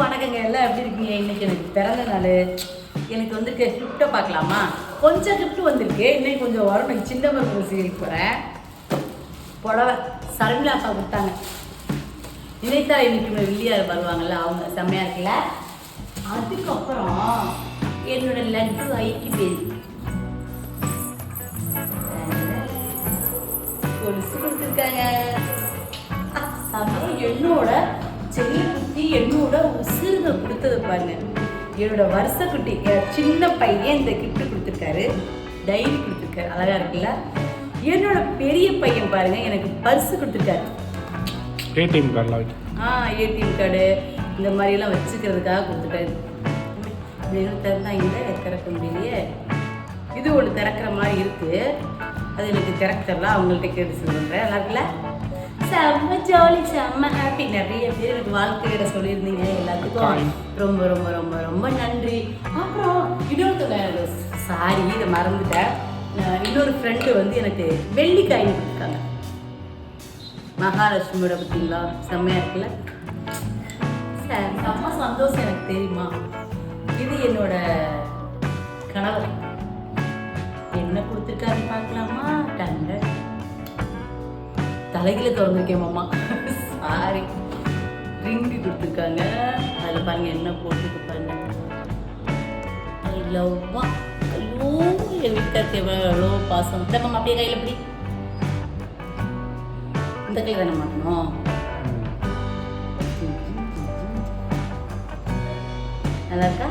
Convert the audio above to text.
வணக்கங்க. எல்லாம் எப்படி இருக்கீங்க? இன்னைக்கு எனக்கு பிறந்த நாள். எனக்கு வந்து கிஃப்ட்டை பார்க்கலாமா? கொஞ்சம் கிஃப்ட் வந்திருக்கு. இன்னைக்கு கொஞ்சம் வரும் எனக்கு சின்ன பருப்பு சீரியல் போகிறேன் புடவை சர்மிளா அப்பா கொடுத்தாங்க. நினைத்தா இன்னைக்கு வெள்ளியார் வருவாங்கல்ல அவங்க செம்மையாக இருக்குல்ல? அதுக்கப்புறம் என்னோட லட்டு ஐக்கி பேசி கொலுசு கொடுத்துருக்காங்க. அப்புறம் என்னோட குட்டி என்னோட உசிறுங்க கொடுத்தது பாருங்க. என்னோட வருஷ குட்டி சின்ன பையன் இந்த கிஃப்ட் கொடுத்துருக்காரு. டைரி கொடுத்துருக்காரு. அழகா இருக்குல்ல? என்னோட பெரிய பையன் பாருங்க எனக்கு பர்ஸ் கொடுத்துருக்காரு. ஏடிஎம் வச்சு. ஆ ஏடிஎம் கார்டு இந்த மாதிரிலாம் வச்சுக்கிறதுக்காக கொடுத்துட்டாரு வெறும் திறந்தா இல்லை திறக்க முடியலையே இது ஒன்று திறக்கிற மாதிரி இருக்கு. அது எனக்கு திறக்க தெரியல அவங்கள்ட்ட கேட்டு சொல்லுறேன் நல்லா இருக்குல்ல? செம்ம ஜாலி செம்ம ஹாப்பி நிறைய பேர் எனக்கு வாழ்க்கையிட சொல்லியிருந்தீங்க. எல்லாத்துக்கும் ரொம்ப ரொம்ப ரொம்ப ரொம்ப நன்றி. அப்புறம் இன்னொருத்தவங்க சாரி இதை மறந்துட்டேன். இன்னொரு ஃப்ரெண்டு வந்து எனக்கு வெள்ளி காயின் கொடுத்துருக்காங்க மகாலட்சுமியோட பார்த்தீங்களா? செம்மையா இருக்குல்ல? செம்ம சந்தோஷம் எனக்கு தெரியுமா? இது என்னோட கணவர். என்ன கொடுத்துருக்காருன்னு பார்க்கலாமா? தலைகில திறந்துருக்கேன் மாமா. சாரி ரிங்கு கொடுத்துருக்காங்க. அதில் பாருங்க என்ன போட்டுருக்கு பாருங்க. ஐ லவ்மா ஐயோ என் வீட்டுக்கு எவ்வளோ பாசம். மாமா அப்படியே கையில் எப்படி இந்த கையில் தானே மாட்டணும்? நல்லா இருக்கா?